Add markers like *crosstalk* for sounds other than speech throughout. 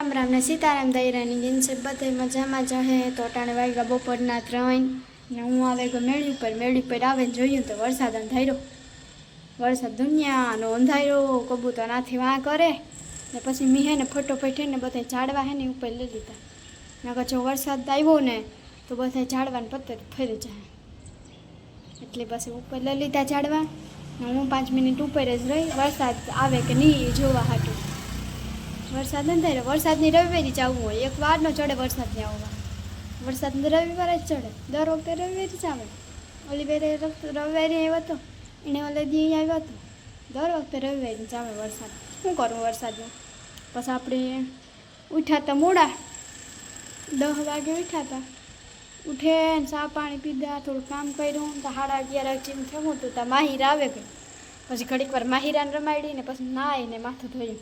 રામ રામ સીતારામ દૈરાની દિન છે, બધે મજામાં જ તોટાણે વાગ્યા બપોરના ત્રણ ને હું આવે ગયો મેળી ઉપર મેળી ઉપર આવે જોયું તો વરસાદ અંધાર્યો વરસાદ દુનિયાનો અંધાર્યો કબૂતર નાથી વાં કરે ને પછી મી હે ને ફટોફટ ને બધા ઝાડવા હે ને ઉપર લઈ લીધા. નકર જો વરસાદ આવ્યો ને તો બધા ઝાડવાને પત્તર ફરી જાય. એટલે પછી ઉપર લઈ લીધા ઝાડવા હું પાંચ મિનિટ ઉપર જ રહી. વરસાદ આવે કે નહીં એ જોવા હાટું. વરસાદ નથી વરસાદની રવિવારે જ આવવું હોય. એક વાર નો ચડે વરસાદની આવવા. વરસાદ રવિવારે જ ચડે. દર વખતે રવિવારે જ આવે. ઓલી વેરે રવિવારે આવ્યો હતો એને ઓલરેડી અહીં આવ્યો હતો. દર વખતે રવિવારે જામે વરસાદ. શું કરું વરસાદનું પછી આપણે ઉઠ્યા હતા મોડા. દસ વાગે ઉઠ્યા હતા ઉઠે ચા પાણી પીધા, થોડું કામ કર્યું. તો સાડા અગિયાર જેમ થયું હતું ત્યાં માહિર આવે ગઈ પછી ઘડીક વાર માહિરાને રમાડી ને પછી નાહીને માથું ધોયું.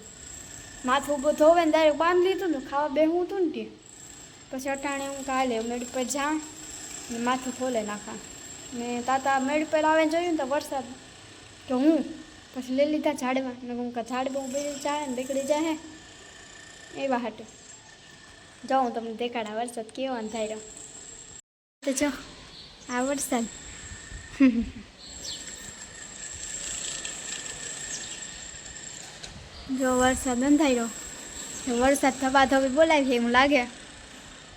માથું ઊભું ધોવે ને ડાયરેક્ટ બાંધી લીધું ને ખાવા બેહું હતું ને તે પછી અટાણે હું કાલે મેડ પર જા ને માથું ખોલે નાખા. ને તાતા મેળ પર આવે ને જોયું ને તો વરસાદ. કે હું પછી લઈ લીધા ઝાડવા. ને હું કે ઝાડ બહુ બે ચાલે ને નીકળી જાય એવા હાટું. જાઉં હું તમને દેખાડા વરસાદ કેવો થાય રહ્યો તો જો, આ વરસાદ. *laughs* જો વરસાદ બંધાયો તો વરસાદ થવા થવી બોલાવી એવું લાગે.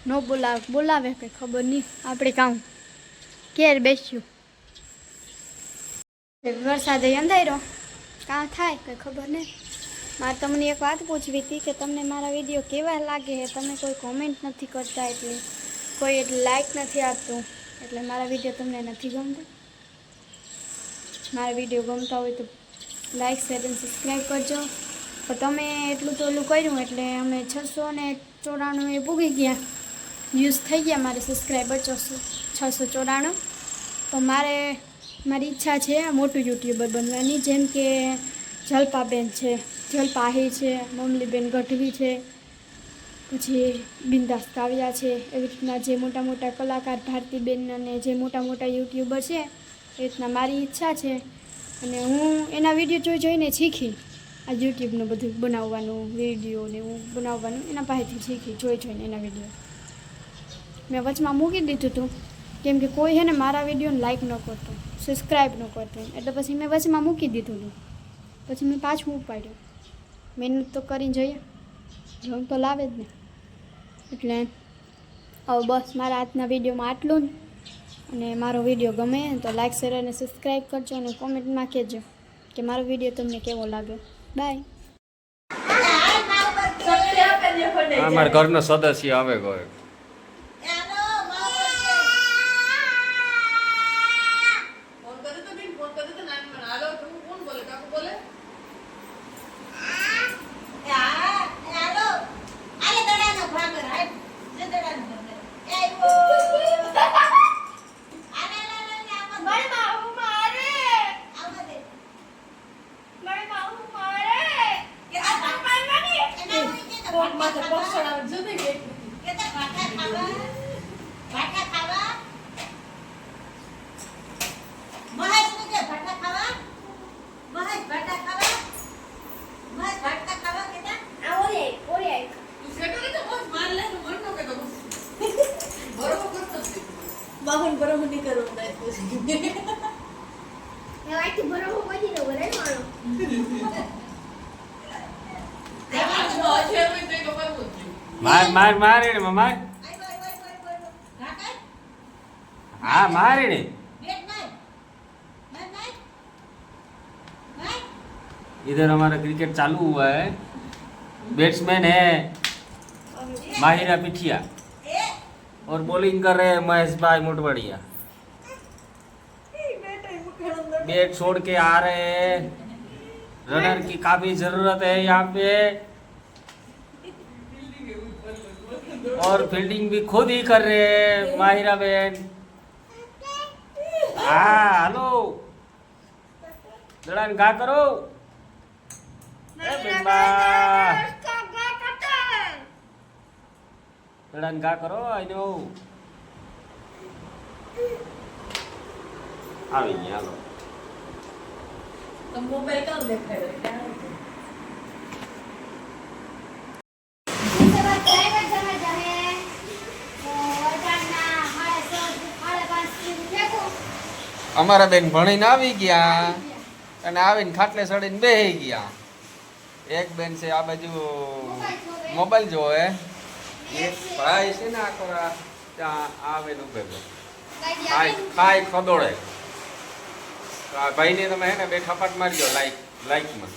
ન બોલાવે બોલાવે કંઈ ખબર નહીં. આપણે કામ ક્યારે બેસ્યું. વરસાદે અંધાર્યો. કાં થાય, કંઈ ખબર નહીં. મારે તમને એક વાત પૂછવી હતી કે તમને મારા વીડિયો કેવા લાગે છે? તમે કોઈ કોમેન્ટ નથી કરતા એટલે કોઈ એટલે લાઈક નથી આપતું. એટલે મારા વીડિયો તમને નથી ગમતા? મારા વીડિયો ગમતા હોય તો લાઈક શેર અને સબસ્ક્રાઈબ કરજો. તો તમે એટલું તો ઓલું કર્યું, એટલે અમે છસો ને ચોરાણું એ પૂગી ગયા. વ્યૂઝ થઈ ગયા મારે સબસ્ક્રાઈબર છસો છસો ચોરાણું. તો મારે, મારી ઈચ્છા છે મોટું યુટ્યુબર બનવાની, જેમ કે જલપાબેન છે, જલપાહી છે, મમલીબેન ગઢવી છે, પછી બિંદાસ કાવ્યા છે, એવી રીતના જે મોટા મોટા કલાકાર ભારતીબેન અને જે મોટા મોટા યુટ્યુબર છે, એ રીતના મારી ઈચ્છા છે. અને હું એના વીડિયો જોઈ જોઈને શીખી, આ યુટ્યુબનું બધું બનાવવાનું, વીડિયો ને હું બનાવવાનું, એના પાસેથી શીખી, જોઈ જોઈને એના વીડિયો. મેં વચમાં મૂકી દીધું હતું કેમ કે કોઈ હે ને મારા વિડીયોને લાઈક ન કરતું સબસ્ક્રાઈબ ન કરતું. એટલે પછી મેં વચમાં મૂકી દીધું હતું પછી મેં પાછું ઉપાડ્યું. મહેનત તો કરીને જોઈએ. જોમ તો લાવે જ ને. એટલે હવે બસ મારા આજના વિડીયોમાં આટલું જ. અને મારો વીડિયો ગમે તો લાઇક શેર અને સબસ્ક્રાઈબ કરજો અને કોમેન્ટમાં કહેજો કે મારો વીડિયો તમને કેવો લાગ્યો. બાય અમારા ઘરનો સદસ્ય આવે ઘરે ફોન કર્યો તો બેન ફોન કર્યો તો નાની મને હાલો તું કોણ બોલે કાકુ બોલે ફોન માથે કેતા આ જતી ગઈ. તું સેટો ને તો બસ માર લે તો મન નો કે તો *laughs* બરોબર કરતો છે. બાહુન બરોબર નહીં કરો નહીં પછી. એ હશે બરોબર કરવું જ જોઈએ. માર માર મારે ને માર હા મારે ને इधर हमारा क्रिकेट चालू हुआ है बैट्समैन है माहिरा पिठिया और बॉलिंग कर रहे हैं महेश भाई मोटवाड़िया बैट छोड़ के आ रहे हैं रनर की काफी जरूरत है यहाँ पे और फील्डिंग भी खुद ही कर रहे हैं माहिरा बहन हाँ हेलो દડાને ઘા કરો એ બેનબા દડાને ઘા કરો આઈનો આવી ગયા હાલો તો મોબાઈલ કામ દેખાડ્યો અમારા બેન ભણીને આવી ગયા અને આવીને ખાટલે ચડીને બેહી ગયા. એક બેન છે, આ બાજુ મોબાઈલ જોવે. એ ભાઈ છે ને આખો આ ત્યાં આવેલ ઉભે. ખાય ખાય આ ભાઈને તમે હે ને બે થપાટ મારજો લાઈક લાઈકમાં